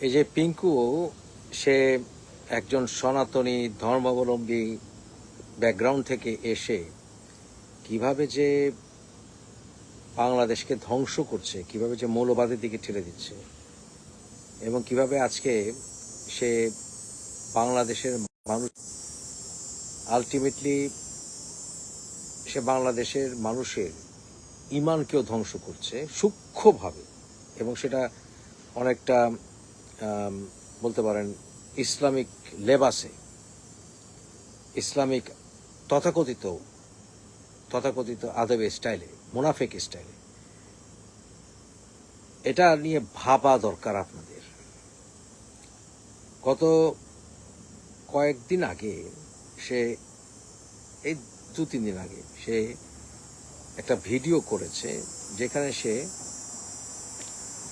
এই যে পিঙ্কু, সে একজন সনাতনী ধর্মাবলম্বী ব্যাকগ্রাউন্ড থেকে এসে কীভাবে যে বাংলাদেশকে ধ্বংস করছে, কীভাবে যে মৌলবাদের দিকে ঠেলে দিচ্ছে এবং কীভাবে আজকে সে বাংলাদেশের মানুষ আলটিমেটলি সে বাংলাদেশের মানুষের ইমানকেও ধ্বংস করছে সূক্ষ্মভাবে এবং সেটা অনেকটা বলতে পারেন, ইসলামিক লেবাসে, ইসলামিক তথাকথিত তথাকথিত আদবে স্টাইলে, মুনাফেক স্টাইলে, এটা নিয়ে ভাবা দরকার আপনাদের। গত কয়েকদিন আগে, সে, এই দু, তিন দিন আগে, সে একটা ভিডিও করেছে, যেখানে সে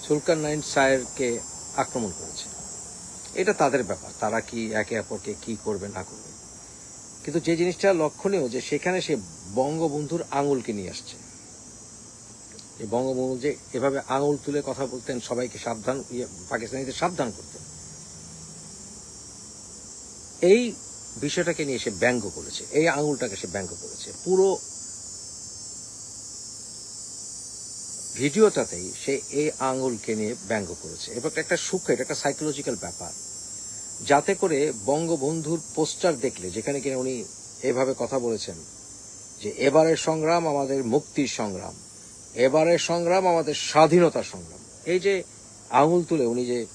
সুলকান নাইন সায়েরকে আক্রমণ করেছে। এটা তাদের ব্যাপার তারা কি একে অপরকে কি করবে না করবে। কিন্তু যে জিনিসটা লক্ষণীয় যে সেখানে সে বঙ্গবন্ধুর আঙুলকে নিয়ে আসছে। এই বঙ্গবন্ধু যে এভাবে আঙুল তুলে কথা বলতেন সবাইকে সাবধান ইয়ে, পাকিস্তানিদের সাবধান করতেন। এই বিষয়টাকে নিয়ে সে ব্যঙ্গ করেছে এই আঙুলটাকে সে ব্যঙ্গ করেছে। পুরো ভিডিওটাতেই সে এই আঙুলকে নিয়ে ব্যঙ্গ করেছে এবং একটা সুখ এটা একটা সাইকোলজিক্যাল ব্যাপার। যাতে করে বঙ্গবন্ধুর পোস্টার দেখলে, যেখানে কিনা উনি এভাবে কথা বলেছেন যে, এবারের সংগ্রাম আমাদের মুক্তির সংগ্রাম, এবারের সংগ্রাম আমাদের স্বাধীনতার সংগ্রাম। এই যে আঙুল তুলে উনি যে,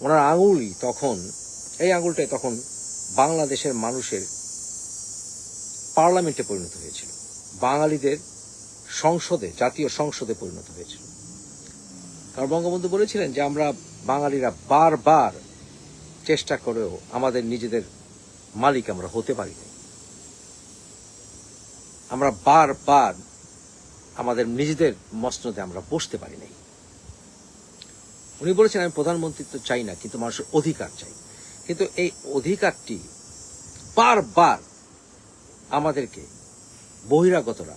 ওনার আঙুলই তখন, এই আঙুলটাই তখন বাংলাদেশের মানুষের পার্লামেন্টে পরিণত হয়েছিল। বাঙালিদের সংসদে, জাতীয় সংসদে পরিণত হয়েছিল। কারণ বঙ্গবন্ধু বলেছিলেন যে আমরা বাঙালিরা বারবার চেষ্টা করেও আমাদের নিজেদের মালিক আমরা হতে পারি আমরা বারবার আমাদের নিজেদের মসনদে আমরা বসতে পারি নাই। উনি বলেছেন, আমি প্রধানমন্ত্রিত্ব চাই না, কিন্তু মানুষের অধিকার চাই। কিন্তু এই অধিকারটি বারবার আমাদেরকে বহিরাগতরা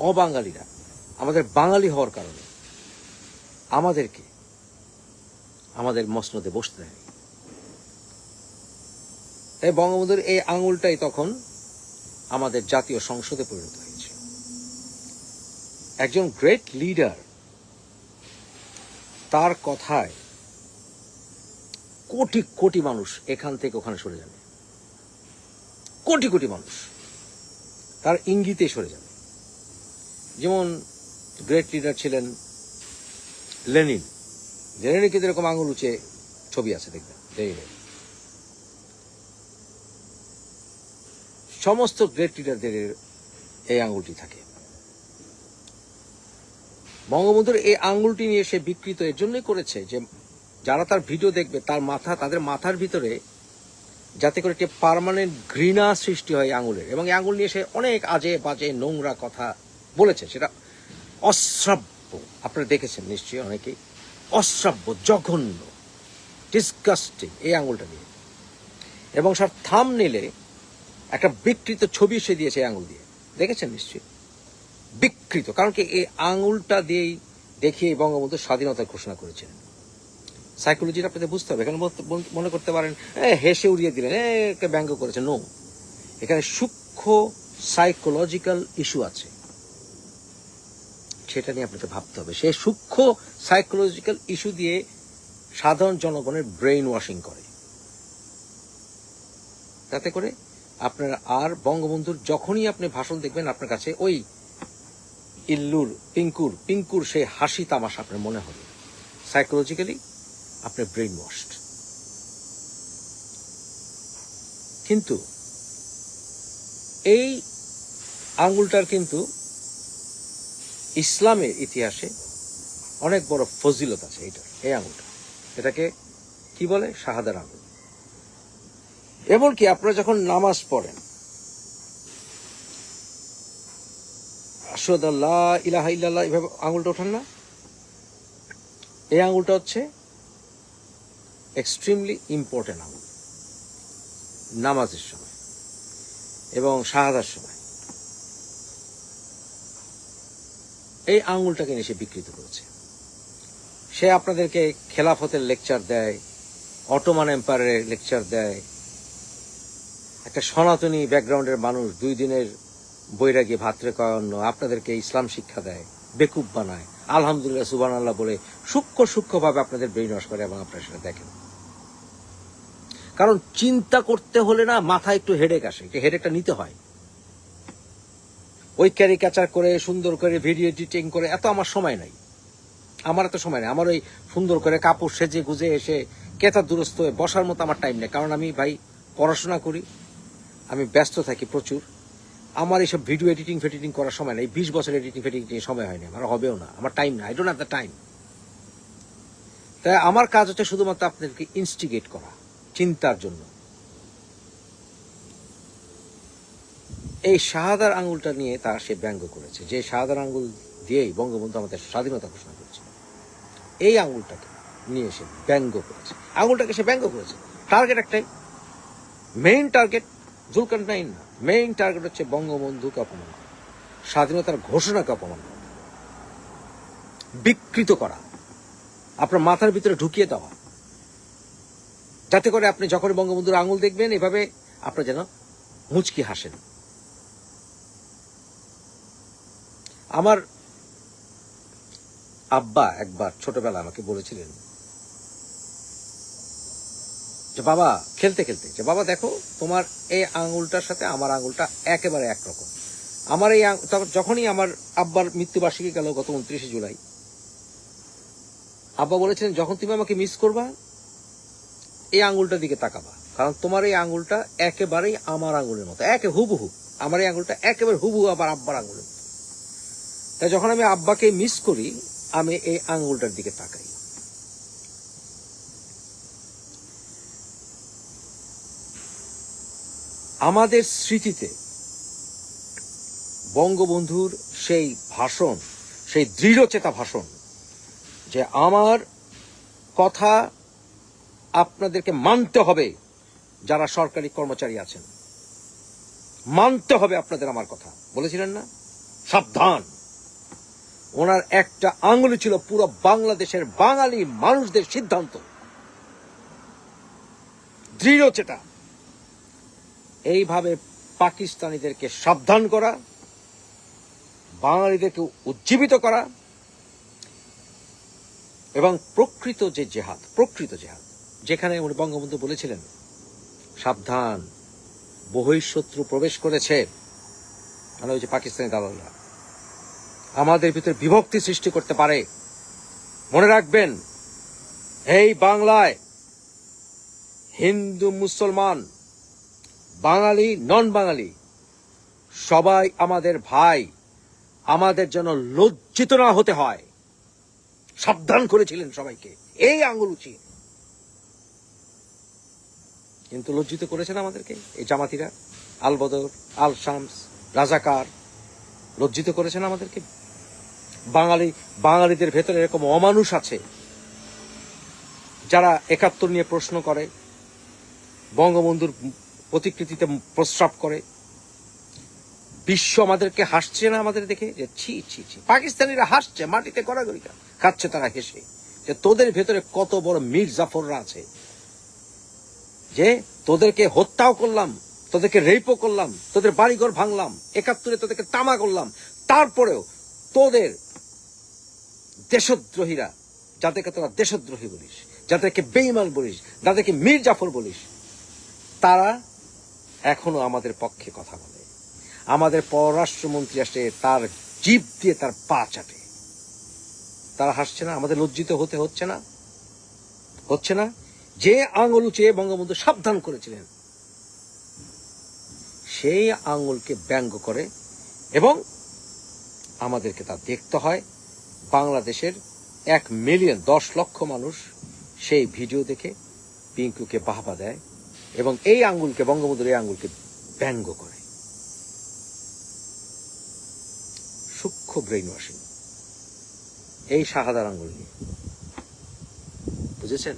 অবাঙালিরা, আমাদের বাঙালি হওয়ার কারণে আমাদেরকে, আমাদের মসনদে বসতে দেয়নি। তাই বঙ্গবন্ধুর এই আঙুলটাই তখন আমাদের জাতীয় সংসদে পরিণত হয়েছিল। একজন গ্রেট লিডার তার কথায় কোটি কোটি মানুষ এখান থেকে ওখানে সরে যাবে। কোটি কোটি মানুষ তার ইঙ্গিতে সরে যাবে। যেমন গ্রেট লিডার ছিলেন লেনিন লেনিনের কিন্তু এরকম আঙুল উঁচে ছবি আছে, দেখবেন। লেনিনের সমস্ত গ্রেট লিডারদের এই আঙুলটি থাকে। বঙ্গবন্ধুর এই আঙুলটি নিয়ে সে বিকৃত, এর জন্যই করেছে যে যারা তার ভিডিও দেখবে, তার মাথা, তাদের মাথার ভিতরে যাতে করে একটি পার্মানেন্ট ঘৃণা সৃষ্টি হয় আঙুলের। এবং আঙুল নিয়ে সে অনেক আজে বাজে নোংরা কথা বলেছে সেটা অশ্রাব্য। আপনারা দেখেছেন নিশ্চয়ই অনেকেই। অশ্রাব্য জঘন্য ডিসগাস্টিং এই আঙুলটা নিয়ে এবং স্যার থাম নিলে একটা বিকৃত ছবি সে দিয়েছে এই আঙুল দিয়ে। দেখেছেন নিশ্চয়ই? বিকৃত। কারণ কি এই আঙুলটা দিয়েই দেখিয়ে বঙ্গবন্ধু স্বাধীনতার ঘোষণা করেছিলেন। সাইকোলজিটা আপনাদের বুঝতে হবে। এখানে মনে করতে পারেন হেসে উড়িয়ে দিলেন এ, কে ব্যঙ্গ করেছে। নো এখানে সূক্ষ্ম সাইকোলজিক্যাল ইস্যু আছে। সেটা নিয়ে আপনাকে ভাবতে হবে। সে সূক্ষ্ম সাইকোলজিক্যাল ইস্যু দিয়ে সাধারণ জনগণের ব্রেইন ওয়াশিং করে। তাতে করে আপনার আর বঙ্গবন্ধুর যখনই আপনি ভাষণ দেখবেন, আপনার কাছে ওই ইল্লুর, পিঙ্কুর পিঙ্কুর সেই হাসি তামাশা আপনার মনে হবে। সাইকোলজিক্যালি আপনি ব্রেইন ওয়াশড কিন্তু এই আঙ্গুলটার কিন্তু ইসলামের ইতিহাসে অনেক বড় ফজিলত আছে এইটার, এই আঙুলটা এটাকে কি বলে? শাহাদার আঙুল এমনকি আপনারা যখন নামাজ পড়েন, আশহাদু আল্লা ইলাহা ইল্লাল্লাহ, এভাবে আঙুলটা ওঠান না? এই আঙুলটা হচ্ছে এক্সট্রিমলি ইম্পর্টেন্ট আঙুল। নামাজের সময় এবং শাহাদার সময়। এই আঙুলটাকে নিয়ে সে বিকৃত করেছে। সে আপনাদেরকে খেলাফতের লেকচার দেয়, অটোমান এম্পায়ারের লেকচার দেয়। একটা সনাতনী ব্যাকগ্রাউন্ডের মানুষ দুই দিনের বৈরাগী ভাত্রে কয়ান্ন আপনাদেরকে ইসলাম শিক্ষা দেয়, বেকুব বানায়। আলহামদুলিল্লাহ সুবান আল্লাহ বলে সূক্ষ্ম সূক্ষ্মভাবে আপনাদের ব্রেইন ওয়াশ করে এবং আপনারা সেটা দেখেন। কারণ চিন্তা করতে হলে না মাথা একটু হেডেক আসে, একটু হেডেকটা নিতে হয়। ওই ক্যারিকাচার করে, সুন্দর করে ভিডিও এডিটিং করে, এত আমার সময় নাই। আমার এত সময় নেই। আমার ওই সুন্দর করে কাপড় সেজে গুজে এসে কেতার দুরস্ত হয়ে বসার মতো আমার টাইম নেই। কারণ আমি ভাই পড়াশোনা করি, আমি ব্যস্ত থাকি প্রচুর। আমার এইসব ভিডিও এডিটিং ফেডিটিং করার সময় নেই। বিশ বছর এডিটিং ফেডিটিং সময় হয়নি আমার হবেও না। আমার টাইম না I don't have the time তাই আমার কাজ হচ্ছে শুধুমাত্র আপনাদেরকে ইনস্টিগেট করা, চিন্তার জন্য। এই শাহাদার আঙ্গুলটা নিয়ে তারা সে ব্যঙ্গ করেছে। যে শাহাদার আঙ্গুল দিয়েই বঙ্গবন্ধু আমাদের স্বাধীনতা ঘোষণা করেছে এই আঙ্গুলটাকে নিয়ে সে ব্যঙ্গ করেছে। আঙ্গুলটাকে সে ব্যঙ্গ করেছে। টার্গেট একটাই। মেইন টার্গেট জুলকান নাইন না। মেইন টার্গেট হচ্ছে বঙ্গবন্ধুকে অপমান করা। স্বাধীনতার ঘোষণাকে অপমান করা। বিকৃত করা। আপনার মাথার ভিতরে ঢুকিয়ে দেওয়া। যাতে করে আপনি যখন বঙ্গবন্ধুর আঙুল দেখবেন, এভাবে আপনার যেন মুচকি হাসেন। আমার আব্বা একবার ছোটবেলা আমাকে বলেছিলেন যে, বাবা, খেলতে খেলতে। যে, বাবা, দেখো, তোমার এই আঙুলটার সাথে আমার আঙুলটা একেবারে একরকম। আমার এই যখনই আমার আব্বার মৃত্যুবার্ষিকী গেল গত উনত্রিশে জুলাই, আব্বা বলেছিলেন, যখন তুমি আমাকে মিস করবা, এই আঙ্গুলটার দিকে তাকাবা। কারণ তোমার এই আঙ্গুলটা একেবারেই আমার আঙ্গুলের মতো, একে হুবহু, আমার এই আঙ্গুলটা একেবারে হুবহু আবার আব্বার আঙ্গুলের মতো। তাই যখন আমি আব্বাকে মিস করি, আমি এই আঙ্গুলটার দিকে তাকাই। আমাদের স্মৃতিতে বঙ্গবন্ধুর সেই ভাষণ, সেই দৃঢ়চেতা ভাষণ, যে আমার কথা আপনাদেরকে মানতে হবে, যারা সরকারি কর্মচারী আছেন। মানতে হবে আপনাদের আমার কথা। বলেছিলেন না? সাবধান। ওনার একটা আঙুলি ছিল পুরো বাংলাদেশের বাঙালি মানুষদের সিদ্ধান্ত। দৃঢ়চেতা এইভাবে পাকিস্তানিদেরকে সাবধান করা, বাঙালিদেরকে উজ্জীবিত করা এবং প্রকৃত যে জেহাদ, প্রকৃত জেহাদ, যেখানে উনি বঙ্গবন্ধু বলেছিলেন, সাবধান, বহিঃশত্রু প্রবেশ করেছে। মানে ওই যে পাকিস্তানি দালালরা। আমাদের ভিতরে বিভক্তি সৃষ্টি করতে পারে। মনে রাখবেন, এই বাংলায় হিন্দু, মুসলমান, বাঙালি নন বাঙালি সবাই আমাদের ভাই, আমাদের যেন লজ্জিত না হতে হয়। সাবধান করেছিলেন সবাইকে, এই আঙুল উচিত। কিন্তু লজ্জিত করেছেন আমাদেরকে, এই জামাতিরা, আল বদর, আল শামস, রাজাকার, লজ্জিত করেছেন আমাদেরকে। বাঙালি, বাঙালিদের ভেতরে এরকম অমানুষ আছে যারা একাত্তর নিয়ে প্রশ্ন করে, বঙ্গবন্ধুর প্রতিকৃতিতে প্রস্রাব করে। বিশ্ব আমাদেরকে হাসছে না আমাদের দেখে? যে ছি ছি ছি। পাকিস্তানিরা হাসছে, মাটিতে গড়াগড়ি খাচ্ছে তারা হেসে। যে তোদের ভেতরে কত বড় মীর জাফররা আছে। যে তোদেরকে হত্যাও করলাম, তোদেরকে রেপও করলাম, তোদের বাড়িঘর ভাঙলাম, একাত্তরে তোদেরকে তামা করলাম। তারপরেও তোদের দেশদ্রোহীরা, যাদেরকে তোরা দেশদ্রোহী বলিস, যাদেরকে বেইমান বলিস, যাদেরকে মীর জাফর বলিস, তারা এখনও আমাদের পক্ষে কথা বলে। আমাদের পররাষ্ট্রমন্ত্রী আসে তার জিভ দিয়ে তার পা চাটে। তারা হাসছে না, আমাদের লজ্জিত হতে হচ্ছে না? হচ্ছে না? যে আঙুল উঁচিয়ে বঙ্গবন্ধু সাবধান করেছিলেন, সেই আঙুলকে ব্যঙ্গ করে এবং আমাদেরকে তা দেখতে হয়। বাংলাদেশের এক মিলিয়ন দশ লক্ষ মানুষ সেই ভিডিও দেখে পিঙ্কুকে বাহবা দেয় এবং এই আঙ্গুলকে, বঙ্গবন্ধুর এই আঙ্গুলকে ব্যঙ্গ করে। সূক্ষ্ম ব্রেইন ওয়াশিং এই শাহাদার আঙ্গুল নিয়ে। বুঝেছেন?